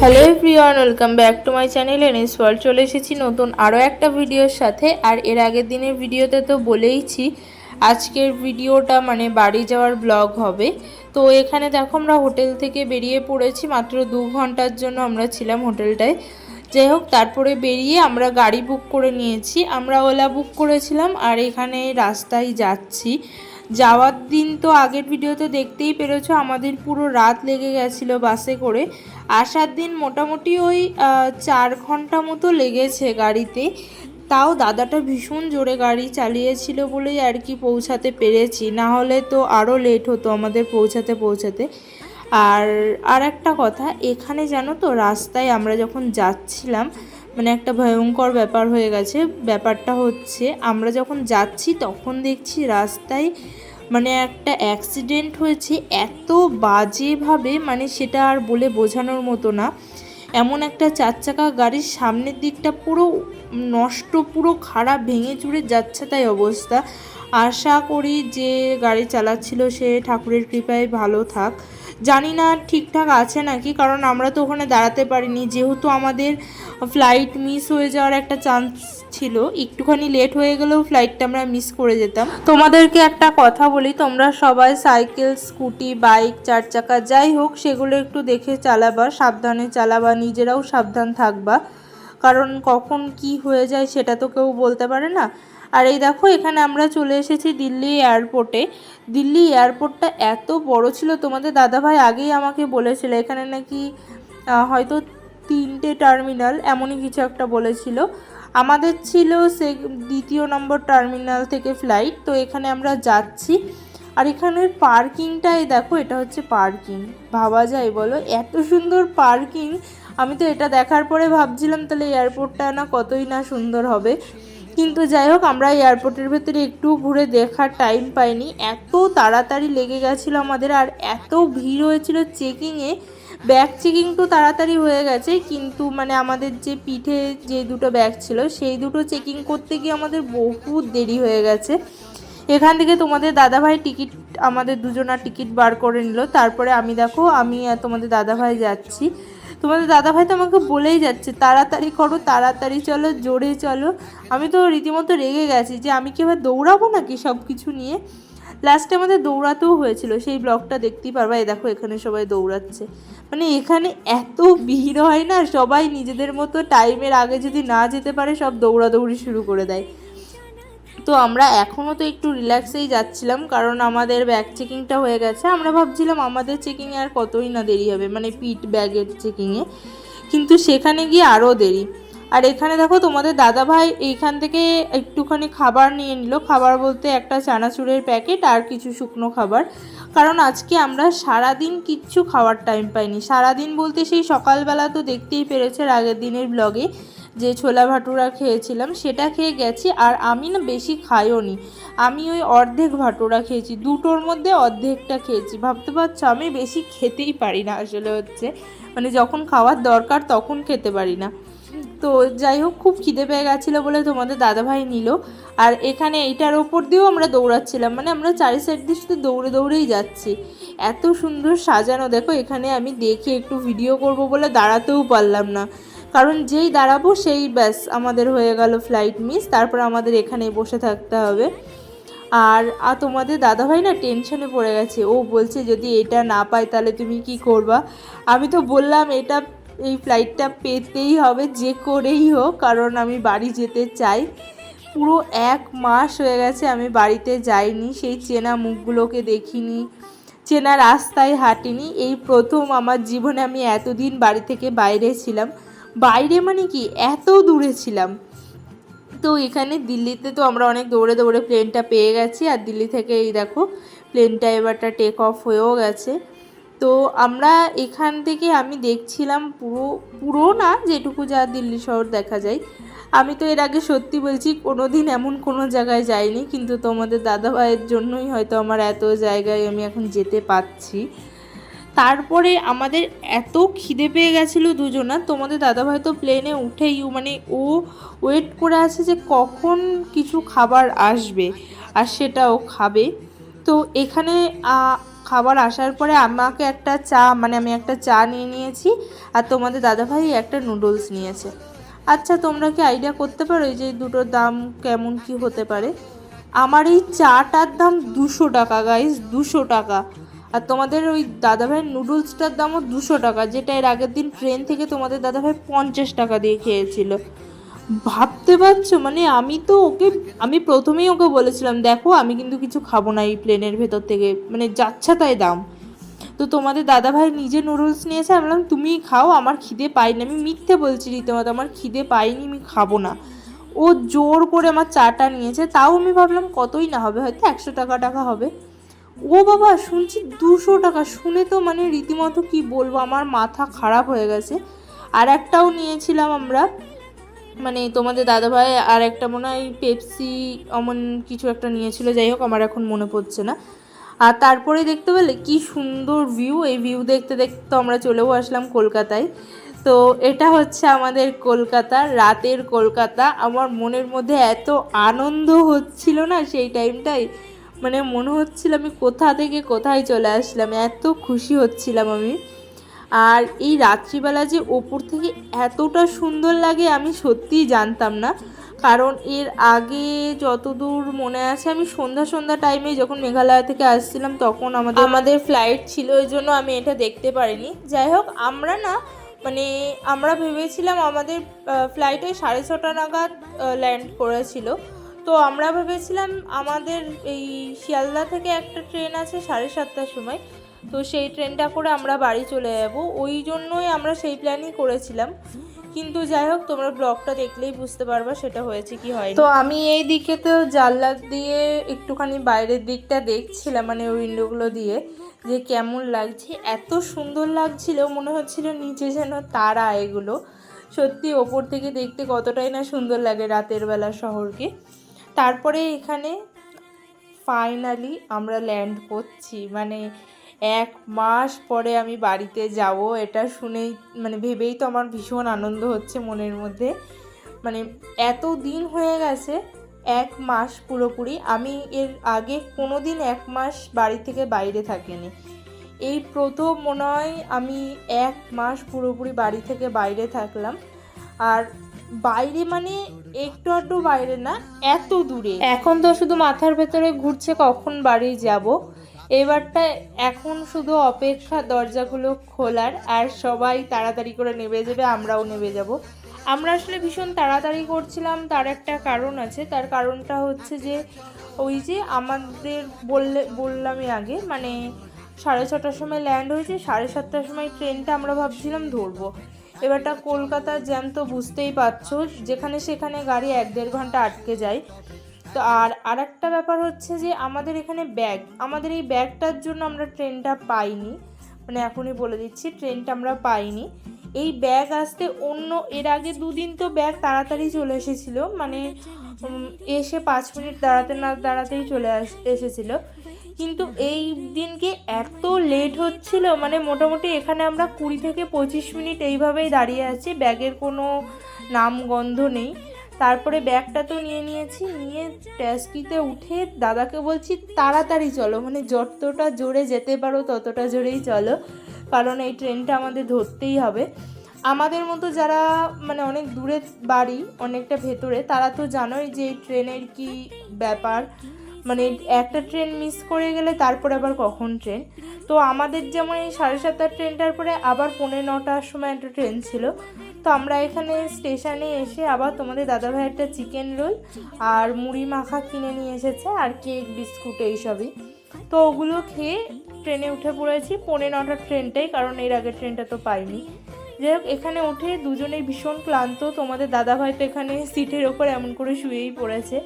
Hello everyone welcome back to my channel NS world চলে এসেছি নতুন আরও একটা ভিডিওর সাথে। আর এর আগের দিনের ভিডিওতে তো বলেইছি, আজকের ভিডিওটা মানে বাড়ি যাওয়ার ব্লগ হবে। তো এখানে দেখো আমরা হোটেল থেকে বেরিয়ে পড়েছি, মাত্র দু ঘণ্টার জন্য আমরা ছিলাম হোটেলটায়। যাই হোক, তারপরে বেরিয়ে আমরা গাড়ি বুক করে নিয়েছি। আমরা ওলা বুক করেছিলাম আর এখানে রাস্তায় যাচ্ছি। যাওয়ার দিন তো আগের ভিডিওতে দেখতেই পেরেছ, আমাদের পুরো রাত লেগে গেছিল বাসে করে। আসার দিন মোটামুটি ওই চার ঘণ্টা মতো লেগেছে গাড়িতে। তাও দাদাটা ভীষণ জোরে গাড়ি চালিয়েছিল বলেই আর কি পৌঁছাতে পেরেছি। না হলে তো আরও লেট হতো আমাদের পৌঁছাতে পৌঁছাতে। আর আর একটা কথা, এখানে জানো তো রাস্তায় আমরা যখন যাচ্ছিলাম মানে একটা ভয়ঙ্কর ব্যাপার হয়ে গেছে। ব্যাপারটা হচ্ছে, আমরা যখন যাচ্ছি তখন দেখছি রাস্তায় মানে একটা অ্যাক্সিডেন্ট হয়েছে, এত বাজেভাবে মানে সেটা আর বলে বোঝানোর মতো না। এমন একটা চার চাকা গাড়ির সামনের দিকটা পুরো নষ্ট, পুরো খারাপ ভেঙে চুরে যাচ্ছে তাই অবস্থা। আশা করি যে গাড়ি চালাচ্ছিল সে, ঠাকুরের কৃপায় ভালো থাক। জানি না ঠিকঠাক আছে নাকি, কারণ আমরা তো ওখানে দাঁড়াতে পারিনি। যেহেতু আমাদের ফ্লাইট মিস হয়ে যাওয়ার একটা চান্স ছিল, একটুখানি লেট হয়ে গেলেও ফ্লাইটটা আমরা মিস করে যেতাম। তোমাদেরকে একটা কথা বলি, তোমরা সবাই সাইকেল স্কুটি বাইক চার চাকা যাই হোক, সেগুলো একটু দেখে চালাবা, সাবধানে চালাবা, নিজেরাও সাবধান থাকবা। কারণ কখন কি হয়ে যায় সেটা তো কেউ বলতে পারে না। আর এই দেখো, এখানে আমরা চলে এসেছি দিল্লি এয়ারপোর্টে। দিল্লি এয়ারপোর্টটা এত বড় ছিল, তোমাদের দাদাভাই আগেই আমাকে বলেছিল, এখানে নাকি হয়তো তিনটে টার্মিনাল, এমনই কিছু একটা বলেছিল। আমাদের ছিল সে দ্বিতীয় নম্বর টার্মিনাল থেকে ফ্লাইট, তো এখানে আমরা যাচ্ছি। আর এখানের পার্কিংটাই দেখো, এটা হচ্ছে পার্কিং। ভাবা যায় বলো, এত সুন্দর পার্কিং। আমি তো এটা দেখার পরে ভাবছিলাম, তাহলে এয়ারপোর্টটা না কতই না সুন্দর হবে। কিন্তু যাই হোক আমরা এয়ারপোর্টের ভেতরে একটু ঘুরে দেখার টাইম পাইনি। এত তাড়াতাড়ি লেগে গেছিল আমাদের আর এত ভিড় হয়েছিল চেকিংয়ে ব্যাগ চেকিং তো তাড়াতাড়ি হয়ে গেছে, কিন্তু মানে আমাদের যে পিঠে যে দুটো ব্যাগ ছিল, সেই দুটো চেকিং করতে গিয়ে আমাদের বহুত দেরি হয়ে গেছে। এখান থেকে তোমাদের দাদাভাই টিকিট আমাদের দুজনার টিকিট বার করে নিল। তারপরে আমি দেখো, আমি আর তোমাদের দাদাভাই যাচ্ছি। তোমাদের দাদাভাই তো আমাকে বলেই যাচ্ছে, তাড়াতাড়ি করো, তাড়াতাড়ি চলো, জোরে চলো। আমি তো রীতিমতো রেগে গেছি যে আমি কি এবার দৌড়াবো নাকি সব কিছু নিয়ে লাস্টে আমাদের দৌড়াতেও হয়েছিল, সেই ব্লগটা দেখতেই পারবা। এই দেখো, এখানে সবাই দৌড়াচ্ছে। মানে এখানে এত ভিড় হয় না, সবাই নিজেদের মতো টাইমের আগে যদি না যেতে পারে, সব দৌড়াদৌড়ি শুরু করে দেয়। তো আমরা এখনও তো একটু রিল্যাক্সেই যাচ্ছিলাম, কারণ আমাদের ব্যাগ চেকিংটা হয়ে গেছে। আমরা ভাবছিলাম আমাদের চেকিংয়ে আর কতই না দেরি হবে মানে পিট ব্যাগের চেকিংয়ে কিন্তু সেখানে গিয়ে আরও দেরি। আর এখানে দেখো তোমাদের দাদাভাই এইখান থেকে একটুখানি খাবার নিয়ে নিল। খাবার বলতে একটা চানাচুরের প্যাকেট আর কিছু শুকনো খাবার। কারণ আজকে আমরা সারাদিন কিচ্ছু খাওয়ার টাইম পাইনি। সারাদিন বলতে সেই সকালবেলা তো দেখতেই পেরেছে আগের দিনের ব্লগে যে ছোলা ভাটুরা খেয়েছিলাম, সেটা খেয়ে গেছি, আর আমি না বেশি খাইও নি। আমি ওই অর্ধেক ভাটুরা খেয়েছি, দুটোর মধ্যে অর্ধেকটা খেয়েছি। ভাবতে পারছ, আমি বেশি খেতেই পারি না আসলে হচ্ছে। মানে যখন খাওয়ার দরকার তখন খেতে পারি না। তো যাই হোক, খুব খিদে পেয়ে গেছিল বলে তোমাদের দাদাভাই নিল। আর এখানে এইটার ওপর দিয়েও আমরা দৌড়াচ্ছিলাম। মানে আমরা চারি সাইড দিয়ে শুধু দৌড়ে দৌড়েই যাচ্ছি। এত সুন্দর সাজানো, দেখো এখানে আমি দেখে একটু ভিডিও করব বলে দাঁড়াতেও পারলাম না। কারণ যেই দাঁড়াবো সেই ব্যাস আমাদের হয়ে গেল ফ্লাইট মিস তারপর আমাদের এখানে বসে থাকতে হবে। আর আর তোমাদের দাদাভাই না টেনশনে পড়ে গেছে। ও বলছে যদি এটা না পাই তাহলে তুমি কি করবা? আমি তো বললাম এটা এই ফ্লাইটটা পেতেই হবে, যে করেই হোক, কারণ আমি বাড়ি যেতে চাই। পুরো এক মাস হয়ে গেছে আমি বাড়িতে যাইনি, সেই চেনা মুখগুলোকে দেখিনি, চেনা রাস্তায় হাঁটিনি। এই প্রথম আমার জীবনে আমি এতদিন বাড়ি থেকে বাইরে ছিলাম। বাইরে মানে কি? এত দূরে ছিলাম। তো এখানে দিল্লিতে তো আমরা অনেক দৌড়ে দৌড়ে প্লেনটা পেয়ে গেছি। আর দিল্লি থেকে এই দেখো, প্লেনটা এবারটা টেক অফ হয়েও গেছে। তো আমরা এখান থেকে আমি দেখছিলাম পুরো পুরো না, যেটুকু যা দিল্লি শহর দেখা যায়। আমি তো এর আগে সত্যি বলছি কোনো দিন এমন কোনো জায়গায় যাইনি। কিন্তু তোমাদের দাদা ভাইয়ের জন্যই হয়তো আমার এত জায়গায় আমি এখন যেতে পাচ্ছি তারপরে আমাদের এত খিদে পেয়ে গেছিল দুজনা, তোমাদের দাদাভাই তো প্লেনে উঠেই মানে ও ওয়েট করে আছে যে কখন কিছু খাবার আসবে আর সেটাও খাবে। তো এখানে খাবার আসার পরে আমাকে একটা চা মানে আমি একটা চা নিয়ে নিয়েছি আর তোমাদের দাদাভাই একটা নুডলস নিয়েছে। আচ্ছা তোমরা কি আইডিয়া করতে পারো এই যে দুটোর দাম কেমন কি হতে পারে? আমার এই চাটার দাম দুশো টাকা গাইজ দুশো টাকা। আর তোমাদের ওই দাদাভাইয়ের নুডলসটার দামও দুশো টাকা, যেটা এর আগের দিন ট্রেন থেকে তোমাদের দাদাভাই পঞ্চাশ টাকা দিয়ে খেয়েছিল। ভাবতে পারছ? মানে আমি তো ওকে, আমি প্রথমেই ওকে বলেছিলাম, দেখো, আমি কিন্তু কিছু খাব না এই প্লেনের ভেতর থেকে মানে যাচ্ছা তাই দাম। তো তোমাদের দাদাভাই নিজে নুডলস নিয়েছে, আমি বললাম, তুমিই খাও, আমার খিদে পাইনি। আমি মিথ্যে বলছি রীতিমতো, আমার খিদে পাইনি, আমি খাব না। ও জোর করে আমার চাটা নিয়েছে, তাও আমি ভাবলাম কতই না হবে, হয়তো একশো টাকা টাকা হবে। ও বাবা, শুনছি দুশো টাকা। শুনে তো মানে রীতিমতো কি বলব, আমার মাথা খারাপ হয়ে গেছে। আর একটাও নিয়েছিলাম আমরা মানে তোমাদের দাদাভাই আর একটা মনে হয় পেপসি, অমন কিছু একটা নিয়েছিল, যাই হোক আমার এখন মনে পড়ছে না। আর তারপরে দেখতে পেলে কি সুন্দর ভিউ এই ভিউ দেখতে দেখতে তো আমরা চলেও আসলাম কলকাতায়। তো এটা হচ্ছে আমাদের কলকাতা, রাতের কলকাতা। আমার মনের মধ্যে এত আনন্দ হচ্ছিল না সেই টাইমটাই মানে মনে হচ্ছিল আমি কোথা থেকে কোথায় চলে আসলাম, এত খুশি হচ্ছিলাম আমি। আর এই রাত্রিবেলা যে ওপর থেকে এতটা সুন্দর লাগে আমি সত্যিই জানতাম না। কারণ এর আগে যতদূর মনে আছে আমি সন্ধ্যা সন্ধ্যা টাইমে যখন মেঘালয় থেকে আসছিলাম তখন আমাদের আমাদের ফ্লাইট ছিল ওই জন্য আমি এটা দেখতে পারিনি। যাই হোক, আমরা না মানে আমরা ভেবেছিলাম আমাদের ফ্লাইটে সাড়ে ছটা নাগাদ ল্যান্ড করেছিল। তো আমরা ভেবেছিলাম আমাদের এই শিয়ালদা থেকে একটা ট্রেন আছে সাড়ে সাতটার সময়। তো সেই ট্রেনটা করে আমরা বাড়ি চলে যাব। ওই জন্যই আমরা সেই প্ল্যানই করেছিলাম। কিন্তু যাই হোক, তোমরা ব্লগটা দেখলেই বুঝতে পারবা সেটা হয়েছে কি হয় তো আমি এই দিকে তো জানলা দিয়ে একটুখানি বাইরের দিকটা দেখছিলাম মানে উইন্ডোগুলো দিয়ে, যে কেমন লাগছে। এত সুন্দর লাগছিল, মনে হচ্ছিল নিচে যেন তারা এগুলো। সত্যি ওপর থেকে দেখতে কতটাই না সুন্দর লাগে রাতের বেলা শহরকে। তারপরে এখানে ফাইনালি আমরা ল্যান্ড করছি। মানে এক মাস পরে আমি বাড়িতে যাব, এটা শুনেই মানে ভেবেই তো আমার ভীষণ আনন্দ হচ্ছে মনের মধ্যে। মানে এত দিন হয়ে গেছে, এক মাস পুরোপুরি। আমি এর আগে কোনো দিন এক মাস বাড়ি থেকে বাইরে থাকিনি। এই প্রথম মনে হয় আমি এক মাস পুরোপুরি বাড়ি থেকে বাইরে থাকলাম। আর বাইরে মানে একটু আধটু বাইরে না, এত দূরে। এখন তো শুধু মাথার ভেতরে ঘুরছে কখন বাড়ি যাব। এবারটা এখন শুধু অপেক্ষা, দরজাগুলো খোলার, আর সবাই তাড়াতাড়ি করে নেমে যাবে, আমরাও নেমে যাব। আমরা আসলে ভীষণ তাড়াতাড়ি করছিলাম, তার একটা কারণ আছে। তার কারণটা হচ্ছে যে, ওই যে আমাদের বললে, বললামই আগে মানে সাড়ে ছটার সময় ল্যান্ড হয়েছে, সাড়ে সাতটার সময় ট্রেনটা আমরা ভাবছিলাম ধরবো। এবারটা কলকাতার জ্যাম তো বুঝতেই পারছ, যেখানে সেখানে গাড়ি এক দেড় ঘণ্টা আটকে যায়। তো আর আরেকটা ব্যাপার হচ্ছে যে আমাদের এখানে ব্যাগ আমাদের এই ব্যাগটার জন্য আমরা ট্রেনটা পাইনি। মানে এখনই বলে দিচ্ছি ট্রেনটা আমরা পাইনি। এই ব্যাগ আসতে অন্য, এর আগে দুদিন তো ব্যাগ তাড়াতাড়ি চলে এসেছিল। মানে এসে পাঁচ মিনিট দাঁড়াতে না দাঁড়াতেই চলে এসেছিল। কিন্তু এই দিনকে এত লেট হচ্ছিল মানে মোটামুটি এখানে আমরা কুড়ি থেকে পঁচিশ মিনিট এইভাবেই দাঁড়িয়ে আছি, ব্যাগের কোনো নাম গন্ধ নেই। তারপরে ব্যাগটা তো নিয়ে নিয়েছি, নিয়ে ট্যাক্সিতে উঠে দাদাকে বলছি, তাড়াতাড়ি চলো মানে যতটা জোরে যেতে পারো ততটা জোরেই চলো, কারণ এই ট্রেনটা আমাদের ধরতেই হবে। আমাদের মতো যারা মানে অনেক দূরে বাড়ি, অনেকটা ভেতরে, তারা তো জানোই যে এই ট্রেনের কি ব্যাপার। মানে একটা ট্রেন মিস করে গেলে তারপরে আবার কখন ট্রেন তো আমাদের যেমন এই সাড়ে সাতটার ট্রেনটার পরে আবার পৌনে নটার সময় একটা ট্রেন ছিল। তো আমরা এখানে স্টেশনে এসে আবার তোমাদের দাদাভাই একটা চিকেন রোল আর মুড়ি মাখা কিনে নিয়ে এসেছে আর কেক বিস্কুট এইসবই তো ওগুলো খেয়ে ট্রেনে উঠে পড়েছি। পৌনে নটার ট্রেনটাই কারণ এর আগের ট্রেনটা তো পাইনি। যাই হোক, এখানে উঠে দুজনেই ভীষণ ক্লান্ত। তোমাদের দাদাভাই তো এখানে সিটের ওপর এমন করে শুয়েই পড়েছে।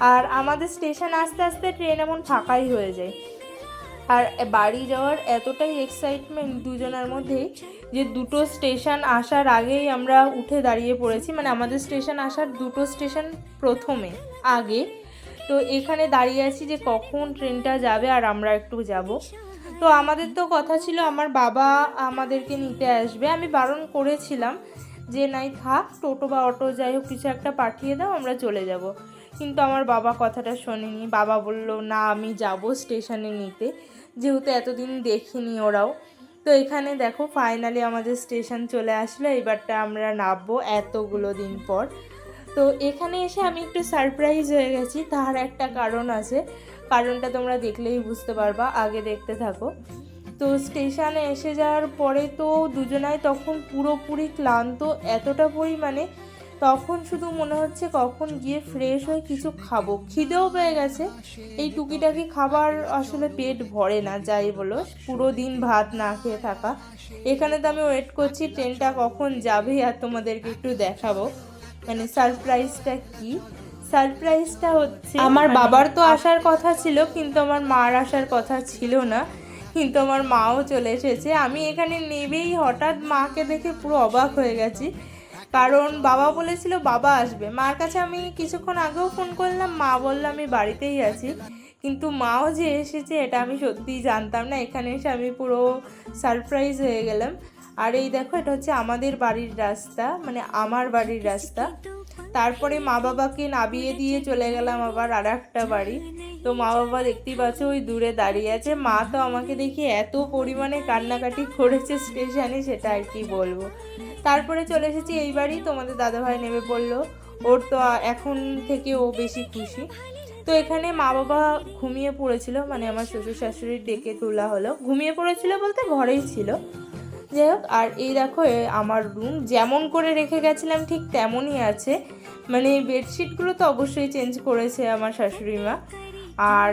আর আমাদের স্টেশন আস্তে আস্তে ট্রেন এমন ফাঁকাই হয়ে যায়। আর বাড়ি যাওয়ার এতটাই এক্সাইটমেন্ট দুজনের মধ্যেই যে দুটো স্টেশন আসার আগেই আমরা উঠে দাঁড়িয়ে পড়েছি। মানে আমাদের স্টেশন আসার দুটো স্টেশন প্রথমে, আগে। তো এখানে দাঁড়িয়ে আছি যে কখন ট্রেনটা যাবে আর আমরা একটু যাব। তো আমাদের তো কথা ছিল আমার বাবা আমাদেরকে নিতে আসবে। আমি বারণ করেছিলাম যে, নাই থাক, টোটো বা অটো যাই হোক, কিছু একটা পাঠিয়ে দাও, আমরা চলে যাব। কিন্তু আমার বাবা কথাটা শোনেনি। বাবা বলল, না, আমি যাব স্টেশনে নিতে। যেহেতু এতদিন দেখিনি ওরাও। তো এখানে দেখো ফাইনালি আমাদের স্টেশন চলে আসলো। এবারটা আমরা নামবো এতগুলো দিন পর। তো এখানে এসে আমি একটু সারপ্রাইজ হয়ে গেছি। তার একটা কারণ আছে। কারণটা তোমরা দেখলেই বুঝতে পারবা। আগে দেখতে থাকো। তো স্টেশনে এসে যাওয়ার পরে তো দুজনাই তখন পুরোপুরি ক্লান্ত, এতটা পরিমাণে তখন শুধু মনে হচ্ছে কখন গিয়ে ফ্রেশ হয়ে কিছু খাব। খিদেও পেয়ে গেছে। এই টুকিটাকি খাবার আসলে পেট ভরে না যাই বলো পুরো দিন ভাত না খেয়ে থাকা। এখানে তো আমি ওয়েট করছি ট্রেনটা কখন যাবে আর তোমাদেরকে একটু দেখাবো। মানে সারপ্রাইজটা কি? সারপ্রাইজটা হচ্ছে আমার বাবার তো আসার কথা ছিল কিন্তু আমার মার আসার কথা ছিল না। কিন্তু আমার মাও চলে এসেছে। আমি এখানে নেবেই হঠাৎ মাকে দেখে পুরো অবাক হয়ে গেছি। কারণ বাবা বলেছিল বাবা আসবে। মার কাছে আমি কিছুক্ষণ আগেও ফোন করলাম, মা বলল আমি বাড়িতেই আছি। কিন্তু মাও যে এসেছে এটা আমি সত্যিই জানতাম না। এখানে এসে আমি পুরো সারপ্রাইজ হয়ে গেলাম। আর এই দেখো, এটা হচ্ছে আমাদের বাড়ির রাস্তা মানে আমার বাড়ির রাস্তা। তারপরে মা বাবাকে নামিয়ে দিয়ে চলে গেলাম আবার আর একটা বাড়ি। তো মা বাবা দেখতেই পাচ্ছে ওই দূরে দাঁড়িয়ে আছে। মা তো আমাকে দেখি এত পরিমাণে কান্নাকাটি করেছে স্টেশনে, সেটা আর কি বলব। তারপরে চলে এসেছি এই বাড়ি তোমাদের দাদাভাই নেমে পড়ল। ওর তো এখন থেকে ও বেশি খুশি। তো এখানে মা বাবা ঘুমিয়ে পড়েছিল মানে আমার শ্বশুর শাশুড়ির ডেকে তোলা হলো। ঘুমিয়ে পড়েছিল বলতে ঘরেই ছিল। যাই হোক, আর এই দেখো আমার রুম যেমন করে রেখে গেছিলাম ঠিক তেমনই আছে। মানে বেডশিটগুলো তো অবশ্যই চেঞ্জ করেছে আমার শাশুড়ি মা আর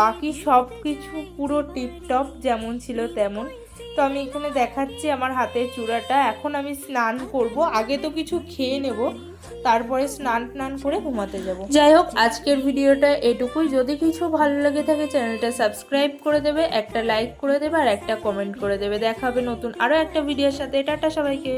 বাকি সব কিছু পুরো টিপটপ যেমন ছিল তেমন। তো আমি এখানে দেখাচ্ছি আমার হাতের চূড়াটা। এখন আমি স্নান করব। আগে তো কিছু খেয়ে নেব, তারপরে স্নান টান করে ঘুমাতে যাব। যাই হোক, আজকের ভিডিওটা এটুকুই। যদি কিছু ভালো লেগে থাকে, চ্যানেলটা সাবস্ক্রাইব করে দেবে, একটা লাইক করে দেবে, আর একটা কমেন্ট করে দেবে। দেখাবে নতুন আরও একটা ভিডিওর সাথে। টাটা সবাইকে।